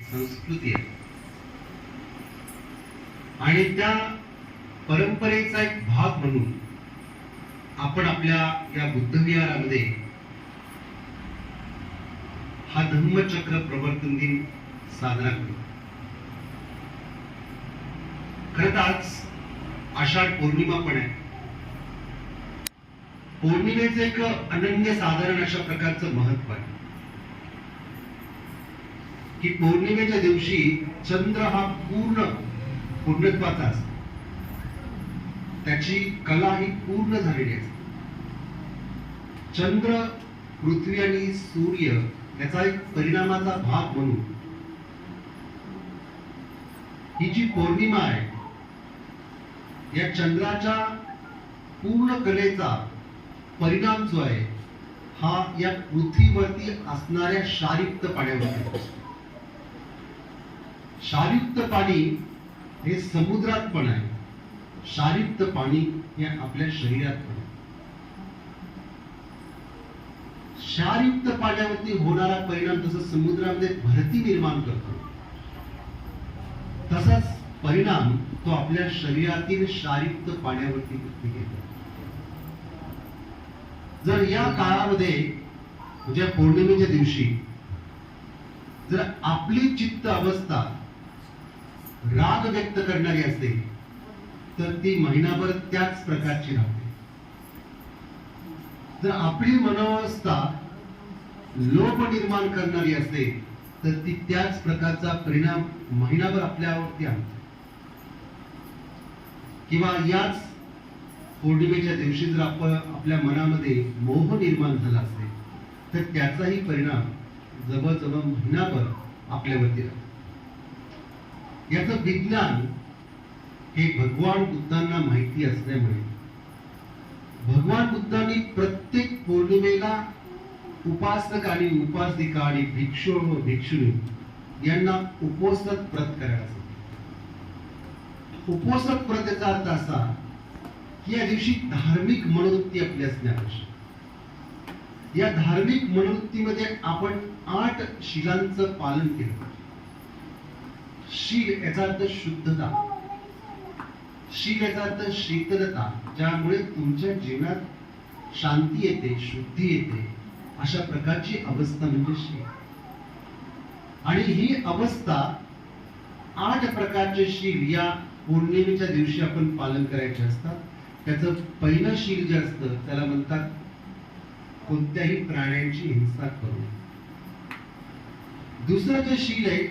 संस्कृती आहे. आणि त्या परंपरेचा एक भाग म्हणून आपण आपल्या या बुद्धविहारामध्ये हा धम्मचक्र प्रवर्तन दिन साजरा करू खरं तर आज आषाढ पौर्णिमा पण आहे. पौर्णिमेचं एक अनन्य साधारण अशा प्रकारचं महत्त्व आहे. की पौर्णिमेच्या दिवशी चंद्र हा पूर्ण पूर्णत्वाचा असतो त्याची कला ही पूर्ण झालेली असते चंद्र पृथ्वी आणि सूर्य याचा एक परिणामाचा भाग म्हणून ही जी पौर्णिमा आहे या चंद्राच्या पूर्ण कलेचा परिणाम जो आहे हा या पृथ्वीवरती असणाऱ्या क्षारयुक्त पाण्यावरती असतो. क्षारयुक्त पाणी हे समुद्रात पण आहे क्षारयुक्त पाणी हे आपल्या शरीरात पण आहे. क्षारयुक्त पाण्यावरती होणारा परिणाम जसं समुद्रामध्ये भरती निर्माण करतो तसाच परिणाम तो आपल्या शरीरातील क्षारयुक्त पाण्यावरती घेतो जर या काळामध्ये म्हणजे पौर्णिमेच्या दिवशी जर आपली चित्त अवस्था राग व्यक्त करणारी असेल तर ती महिनाभर त्याच प्रकारची राहते. जर आपली मनोवस्था लोप निर्माण करणारी असेल तर ती त्याच प्रकारचा परिणाम महिनाभर आपल्यावरती आणते. किंवा याच पौर्णिमेच्या दिवशी जर आपण आपल्या मनामध्ये मोह निर्माण झाला असेल तर त्याचाही परिणाम जवळजवळ महिनाभर आपल्यावरती राहतो. याचं विज्ञान हे भगवान बुद्धांना माहिती असल्यामुळे भगवान बुद्धांनी प्रत्येक पौर्णिमेला उपासक आणि उपासिका आणि भिक्षू व भिक्षुणी यांना उपोसक व्रत करायला उपोसक उपोषक व्रत याचा अर्थ असा की या दिवशी धार्मिक मनोवृत्ती आपली असणे आवश्यक या धार्मिक मनोवृत्तीमध्ये आपण आठ शिलांचं पालन केलं पाहिजे. शील याचा अर्थ शुद्धता. शील याचा अर्थ शीतलता ज्यामुळे तुमच्या जीवनात शांती येते शुद्धी येते अशा प्रकारची अवस्था म्हणजे शील आणि ही अवस्था आठ प्रकारचे शील या पौर्णिमेच्या दिवशी आपण पालन करायचे असतात. त्याचं पहिलं शील जे असतं त्याला म्हणतात कोणत्याही प्राण्यांची हिंसा करू नये. दुसरं जे शील आहे